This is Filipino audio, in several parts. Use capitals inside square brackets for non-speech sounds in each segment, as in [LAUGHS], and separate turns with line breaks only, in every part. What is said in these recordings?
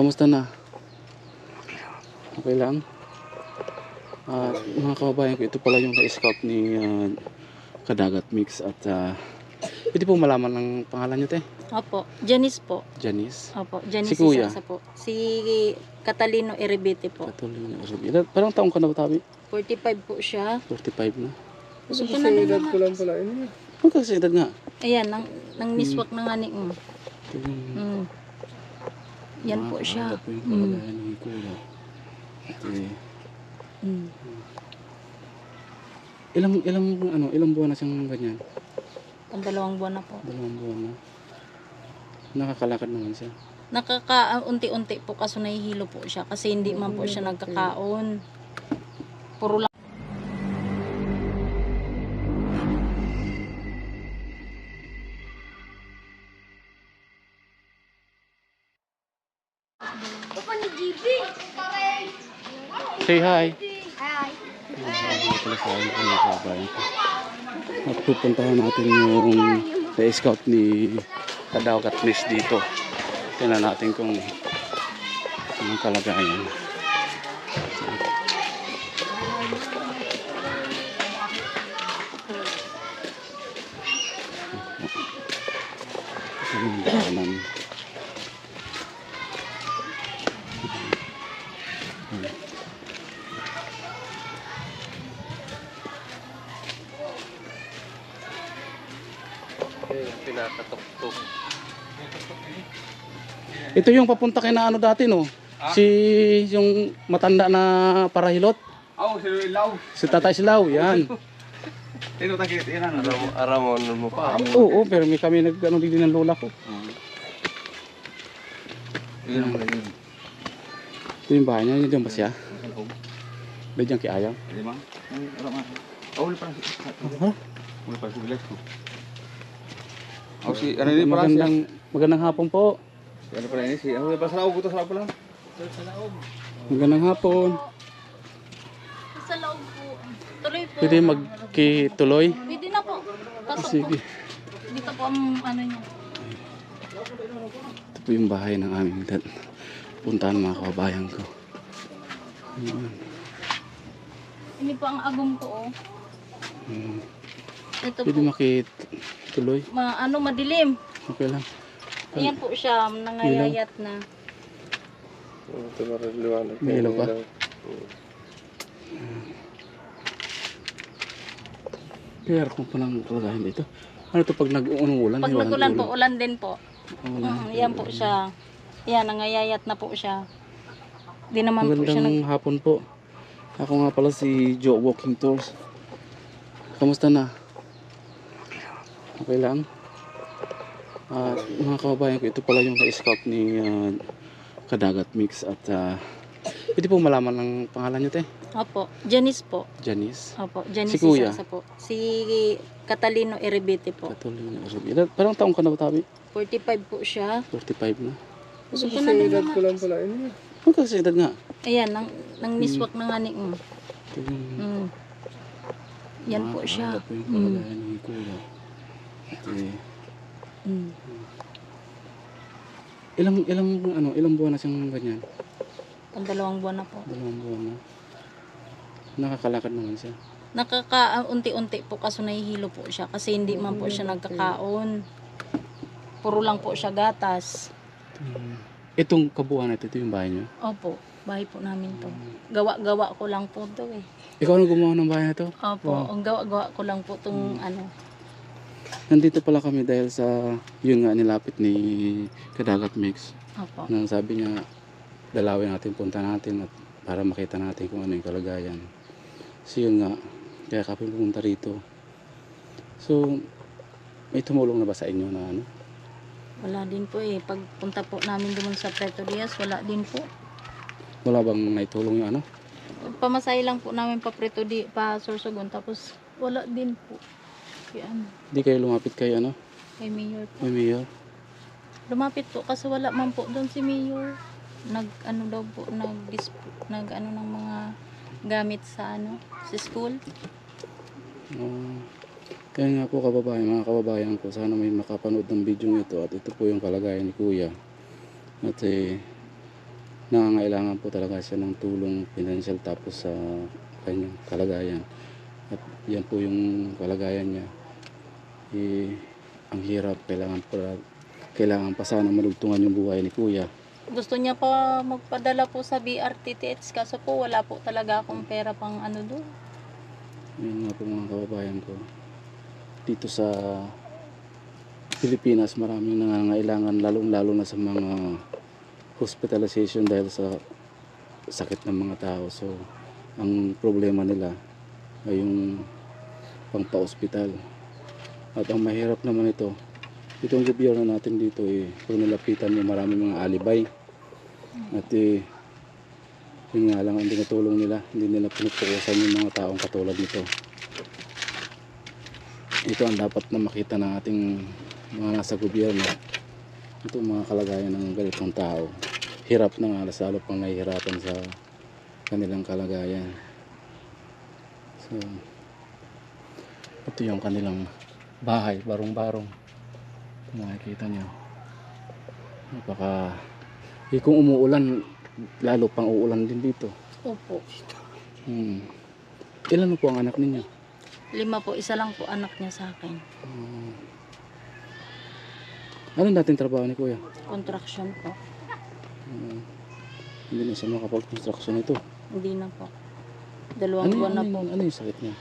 Kamusta na? Okay lang? Ah, mga kababayan ko, ito pala yung ka-scout ni ah, Kadagat Mix at ah, pwede po malaman ng pangalan niyo, te?
Opo, Janice po.
Janice?
Opo, Janice
Si Kuya?
Isasa po. Si Catalino Erebete po.
Katuloy na Arabi. Ilan- Parang taong ka na ba, Tabi?
45 po siya.
45 na.
So,
Kasi
na
edad
mga-
ko lang pala yun.
Magkakasidad nga.
Ayan, nang, nang niswak na nga ni mm.
Ito yung
Mm. Yan po
mga
siya.
po yung
Mm.
kalagayan ni Kuya. At, eh,
Mm.
ilang, ilang, ano, ilang buwan na siyang ganyan?
Ang dalawang buwan na po.
Dalawang buwan na. Nakakalakad naman siya.
Nakaka-unti-unti po kaso nahihilo po siya kasi hindi man po siya nagkakaon. Puro lang.
Say hi.
Hi.
At pupuntahan natin yung na-scout ni Kadaw Katnis dito. Tingnan natin kung anong kalagayan. Ito yung
Pinakatok-tok.
Ito yung papunta kay na ano dati no. Si yung matanda na parahilot.
Aw, si Ilaw.
Si Tatay Silaw, yan. [LAUGHS]
Tino takit, yan ano. Aramon mo pa.
Oo, pero may kami nag ano din ng lola ko.
Yan ang.
Ito yung bahay niya, yun ba siya? Medyo kay ayaw.
Di ba? Aram nga. Aw, wala pa.
Ha?
Wala pa si Bilas ko. Aw, si... Ano din pala siya?
Magandang, magandang hapon po.
Si Ano pala ini? Si... Ano pala sa laog? Ito sa laog pala.
Magandang hapon.
Sa loob po. Tuloy po.
Pwede magkituloy?
Pwede na po. Pasok po.
Sige.
Dito po ang ano niya.
Ito po yung bahay ng aming dad. Puntahan mga kababayan ko. Ayan.
Ini po ang agong ko oh.
Hmm.
Ito
Pwede
po.
Makituloy?
Ma, ano, madilim.
Okay lang.
Ayan po siya, nangayayat na.
Ito para liwanag.
May ilaw pa? Kaya kung palang kalagayan dito. Ano to pag nag-uunong ulan?
Pag nagulan po, ulan din po.
Ulan.
Mm, yan po siya. Yan, nangayayat na po siya. Di naman po siya.
Magandang hapon po. Ako nga pala si Joe Walking Tours. Kamusta na? Okay lang? Ah, mga kababayan ko, ito pala yung ka-scout ni ah, Kadagat Mix at ah, pwede po malaman ng pangalan niyo, te?
Opo, Janice po.
Janice.
Opo, Janice
Si Kuya?
Isasa po. Si Catalino Erebete po.
Arabi. Ilan- Parang taong ka na ba, Tabi?
45 po siya.
45 na.
So,
Kasi
na din
edad ko lang pala yun.
Magkakasidad nga.
Ayan, nang, nang niswak na nga ni... Mm. Mm. Yan po siya.
kaharap po yung
Mm.
At, eh,
Mm.
ilang, ilang, ano, ilang buwan na siyang ganyan?
Ang dalawang buwan na po.
Dalawang buwan na. Nakakalakad naman siya.
Nakaka-unti-unti po kaso nahihilo po siya kasi hindi man po siya nagkakaon. Puro lang po siya gatas.
Itong kabuuan na ito, ito yung bahay niyo.
Opo, bahay po namin to. Gawa-gawa ko lang po to eh.
Ikaw ang gumawa ng bahay na to?
Opo,
Wow.
ang gawa-gawa ko lang po tong ano.
Nandito pala kami dahil sa, yun nga, nilapit ni Kadagat Mix.
Opo.
Nang sabi niya, dalawin natin, punta natin at para makita natin kung ano yung kalagayan. So yun nga, kaya kami pumunta rito. So, may tumulong na ba sa inyo na ano?
Wala din po eh. Pagpunta po namin doon sa Preto Diaz, wala din po.
Wala bang naitulong yung ano?
Pamasay lang po namin pa Preto Di, pa Sorsogon. Tapos wala din po. Kaya ano,
Hindi kayo lumapit kay ano?
kay Mayor po.
May mayor?
Lumapit po kasi wala man po doon si Mayor. Nag ano daw po, nag, nag ano ng mga gamit sa ano, sa school.
Oh, kaya nga po kababayan, mga kababayan ko, sana may makapanood ng video ito at ito po yung kalagayan ni Kuya. At eh, nangangailangan po talaga siya ng tulong financial tapos sa kanyang kalagayan. At yan po yung kalagayan niya. Eh, ang hirap, kailangan pa, kailangan pa sana malugtungan yung buhay ni Kuya.
Gusto niya pa magpadala po sa BRTTH kaso po wala po talaga akong pera pang ano doon.
Yun nga po mga kababayan ko. Dito sa Pilipinas maraming nangangailangan lalong-lalo na sa mga hospitalization dahil sa sakit ng mga tao. So, ang problema nila ay yung pangpa-hospital. At ang mahirap naman ito, itong gobyerno natin dito eh, kung nilapitan mo maraming mga alibay. At eh, yun nga lang ang tinutulong nila, hindi nila pinupukusan yung mga taong katulad nito. Ito ang dapat na makita ng ating mga nasa gobyerno. Ito mga kalagayan ng ganitong tao. Hirap na nga, lalo pang nahihirapan sa kanilang kalagayan. So, ito yung kanilang bahay, barong-barong. Kung makikita nyo. Napaka... Eh, kung umuulan, lalo pang uulan din dito.
Opo.
Hmm. Ilan po ang anak ninyo?
Lima po, isa lang po anak niya sa akin.
Hmm. Anong dating trabaho ni Kuya?
Contraction po.
Hmm. Hindi na siya makapag-construction ito.
Hindi na po. Dalawang
Ano,
buwan na
ano,
po.
yung- ano yung sakit niya?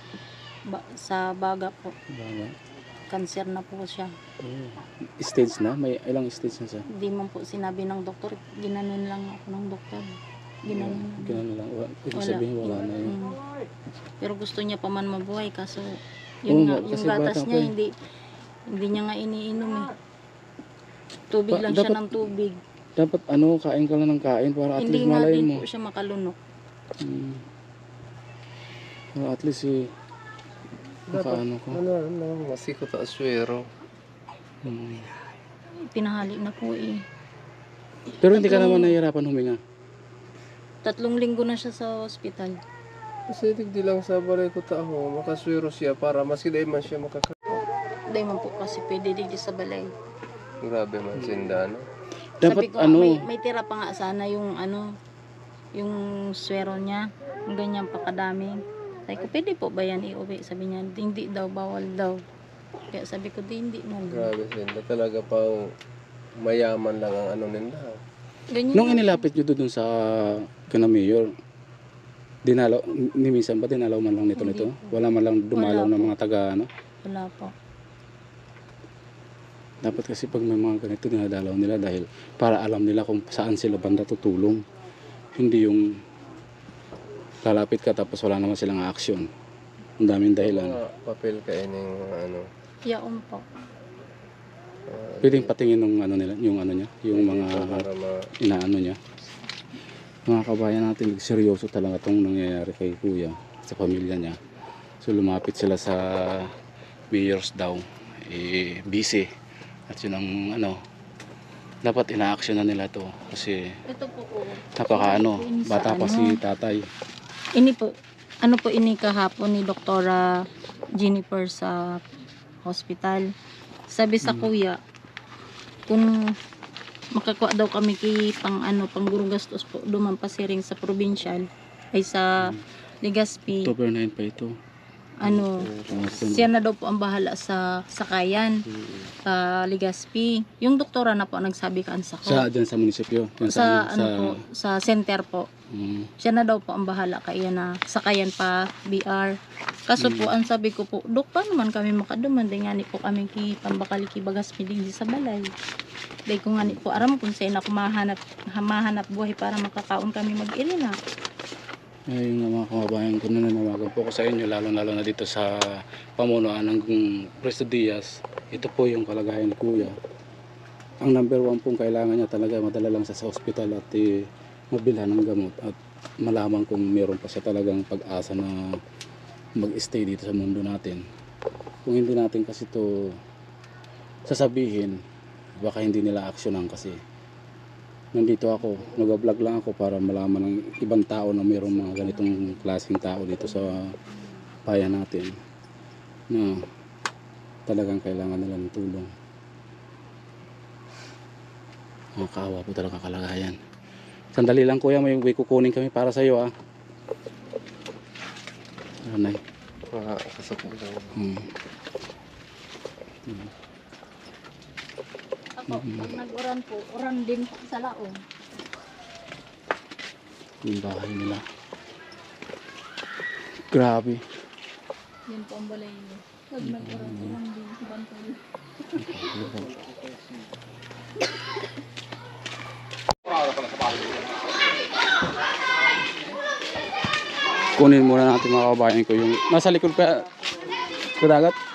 Ba- sa baga po.
Baga?
Cancer na po siya.
Oh. Stage na? May ilang stage na siya?
Hindi man po sinabi ng doktor. Ginanon lang ako ng doktor. Ginanon lang.
Ganun lang. Ibig
Wala.
sabihin wala na yun.
Mm. Pero gusto niya pa man mabuhay kaso
Oo
yun nga,
nga,
yung gatas
pa
niya
eh.
hindi hindi niya nga iniinom eh. Tubig
Ba-
lang siya
dapat-
ng tubig.
Dapat ano, kain ka lang ng kain para at
hindi
least
nga
malay
din
mo.
po siya makalunok.
Hmm. Para at least eh, makaano ko.
Ano, ano, masikot ang aswero.
Hmm.
Pinahali na po eh.
Pero hindi ka naman nahihirapan huminga.
Tatlong linggo na siya sa ospital.
Kasi di lang sa balay ko tao, makaswero siya para maski dahil man siya makaka...
Dahil man po kasi pwede din sa balay.
Grabe man sinda, no?
Dapat
Sabi ko,
ano,
may, may tira pa nga sana yung ano, yung swero niya. Yung ganyan pa kadami. Sabi ko, pwede po ba yan iuwi? Sabi niya, hindi daw, bawal daw. Kaya sabi ko, di, hindi na.
Grabe sinda. Talaga pa mayaman lang ang ano nila.
Ganyan
nung
lang.
inilapit nyo doon sa kana mayor, dinalaw, ni minsan ba dinalaw man lang nito
Hindi
nito?
po.
Wala man lang dumalaw
Wala
ng
po.
mga taga ano?
Wala po.
Dapat kasi pag may mga ganito dinadalaw nila dahil para alam nila kung saan sila banda tutulong. Hindi yung lalapit ka tapos wala naman silang action. Ang daming dahilan.
Mga papel kaining ano.
Yaon po.
ah,
Pwedeng patingin ng ano nila, yung ano niya, yung mga inaano niya. Mga kabayan natin, seryoso talaga itong nangyayari kay kuya sa pamilya niya. So lumapit sila sa mayors daw, eh, busy. At yun ang ano, dapat ina-action na nila to kasi
Ito po po.
napaka ano, bata pa
ano?
si tatay.
Ini po, ano po ini kahapon ni Doktora Jennifer sa hospital. Sabi sa
Mm.
kuya, kung makakuha daw kami kay pang ano, pang guro gastos po, duman pa siring sa provincial, ay sa Legazpi,
October 9 pa ito.
Ano, siya na daw po ang bahala sa sakayan, sa Legazpi. Yung doktora na po ang nagsabi kaan sa ko.
Sa dyan sa munisipyo. Dyan
sa,
sa,
ano po, sa center po.
Mm,
siya na daw po ang bahala kaya na sakayan pa BR. Kaso po, ang sabi ko po, Dok, paano man kami makaduman? Dahil nga ni po kami ki pambakali ki bagas piling sa balay. Dahil ko nga ni po, aram kung saan ako mahanap, mahanap buhay para makakaon kami mag-irina.
Ayun mga kababayan ko nananawagan po ko sa inyo lalo lalo na dito sa pamunuan ng Presto Diaz. Ito po yung kalagayan ni Kuya. Ang number one pong kailangan niya talaga madala lang siya sa ospital at eh, mabilhan ng gamot at malaman kung meron pa siya talagang pag-asa na mag-stay dito sa mundo natin. Kung hindi natin kasi to sasabihin, baka hindi nila aksyonan kasi nandito ako, nag-vlog lang ako para malaman ng ibang tao na mayroong mga ganitong klaseng tao dito sa bayan natin na talagang kailangan nila ng tulong. Nakakaawa po talaga kalagayan. Sandali lang kuya, may, may kukunin kami para sa iyo ah. Anay.
Makakasok mo lang.
Hmm.
Pag nag-uran po, uran din po sa laong.
Yung bahay nila. Grabe.
Yan po ang balay niyo. Pag nag-uran, uran din sa bantay.
Kunin muna natin mga kabayan ko yung nasa likod pa sa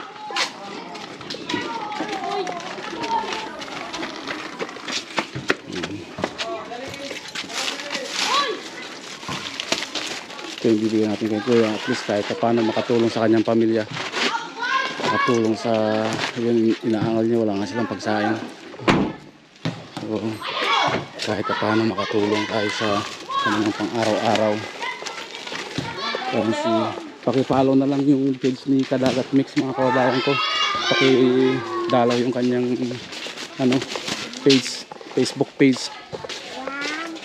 Ito yung bibigyan natin kay Kuya. At least kahit pa paano makatulong sa kanyang pamilya. Makatulong sa yun inaangal niya. Wala nga silang pagsaing. So, kahit pa paano makatulong tayo sa kanilang pang araw-araw. Ayan si pakipollow na lang yung page ni Kadagat Mix mga kababayan ko. Pakidalaw yung kanyang ano page, Facebook page.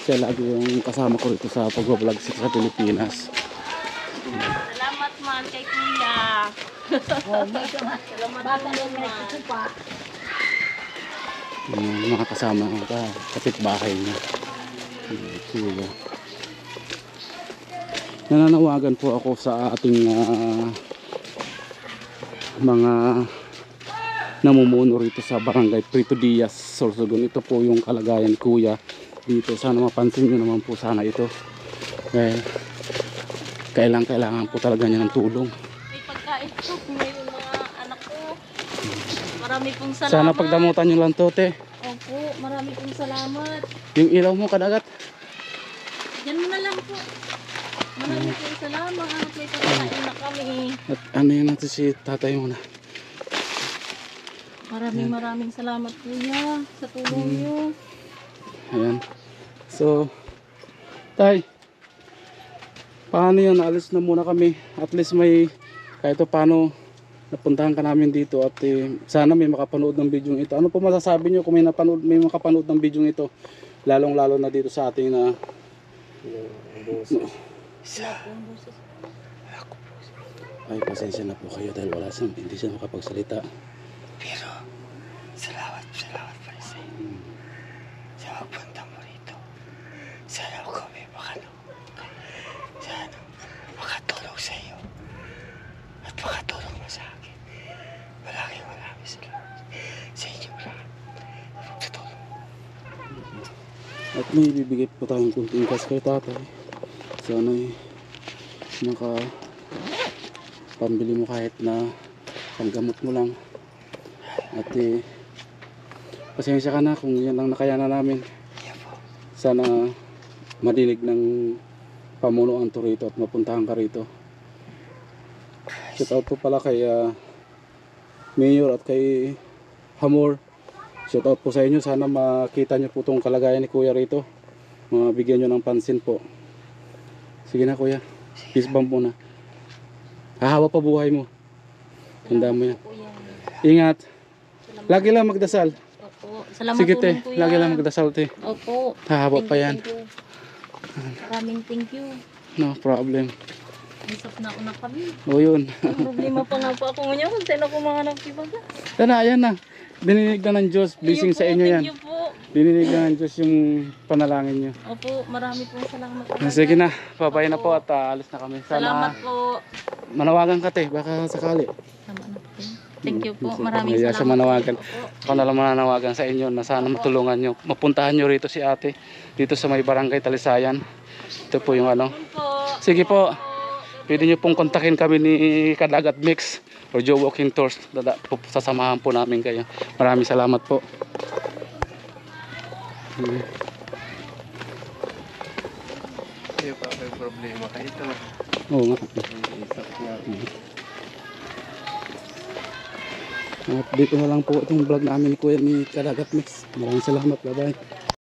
Siya lagi yung kasama ko rito sa pag-vlog sa Pilipinas.
Salamat man kay Kuya. Salamat man naman.
Yung mga kasama ko ka, kapitbahay niya. Sige. Nananawagan po ako sa ating ah, mga namumuno rito sa barangay Prito Diaz, Sorsogon. Ito po yung kalagayan Kuya dito. Sana mapansin nyo naman po sana ito. Eh, kailang kailangan po talaga niya ng tulong.
May pagkain po ngayon mga anak ko. Marami pong salamat.
Sana pagdamutan nyo lang to, te.
Opo, marami pong salamat.
Yung ilaw mo, kadagat.
Yan mo na lang po. Marami pong salamat. May pagkain na kami.
At ano yun natin si tatay mo na.
Maraming maraming salamat kuya sa tulong niyo.
Ayan. So, tay, paano yun? Alis na muna kami. At least may, kahit pa paano, napuntahan ka namin dito at eh, sana may makapanood ng video ito. Ano po masasabi nyo kung may, napanood, may makapanood ng video ito? Lalong lalo na dito sa ating na
boses.
ay pasensya na po kayo dahil wala siya, hindi siya makapagsalita.
Pero, salamat, salamat pa rin sa iyo. Sa pagpunta mo rito. Sana ako may makano. Sana makatulong sa iyo. At makatulong mo sa akin. Maraming maraming salamat. Sa inyo lahat. Pagtutulong mo.
At may bibigay po tayong kunting cash kay tatay. Sana ay maka pambili mo kahit na panggamot mo lang. At eh, pasensya ka na kung yan lang nakayanan namin. Sana madinig ng pamunuan to rito at mapuntahan ka rito. Shout out po pala kay ah, Mayor at kay Hamor. Shout out po sa inyo. Sana makita nyo po itong kalagayan ni Kuya rito. Mabigyan nyo ng pansin po. Sige na Kuya. Peace bomb muna. Hahawa pa buhay mo. Tanda mo yan. Ingat. Lagi lang magdasal.
Opo. Salamat
Sige te. Lagi lang magdasal te.
Opo.
Hahawa pa yan.
Maraming thank you.
No problem.
Isap na ako na kami.
O yun.
Problema pa nga po ako ngayon sino ko mga nagkibaga.
Tana, ayan na. Dininig na ng Diyos. Blessing sa inyo yan.
Thank you po.
Dininig na ng Diyos yung panalangin nyo.
Opo, marami pong salamat.
Sige na, babay na po at ah, alis na kami.
Salamat po.
manawagan ka te, baka sakali.
Tama na po. Thank you po.
Sige,
Maraming
kaya
salamat.
siya manawagan. Ako na lang mananawagan sa inyo na sana matulungan nyo. Mapuntahan nyo rito si ate, dito sa may barangay Talisayan. Ito po yung ano. Sige po, pwede nyo pong kontakin kami ni Kadagat Mix or Joe Walking Tours. Dada, sasamahan po namin kayo. Maraming salamat po.
Kaya pa may problema. Kahit ito.
Oo nga.
Nga.
At dito na lang po itong vlog namin Kuya ni Kadagat Mix. Maraming salamat. Bye-bye.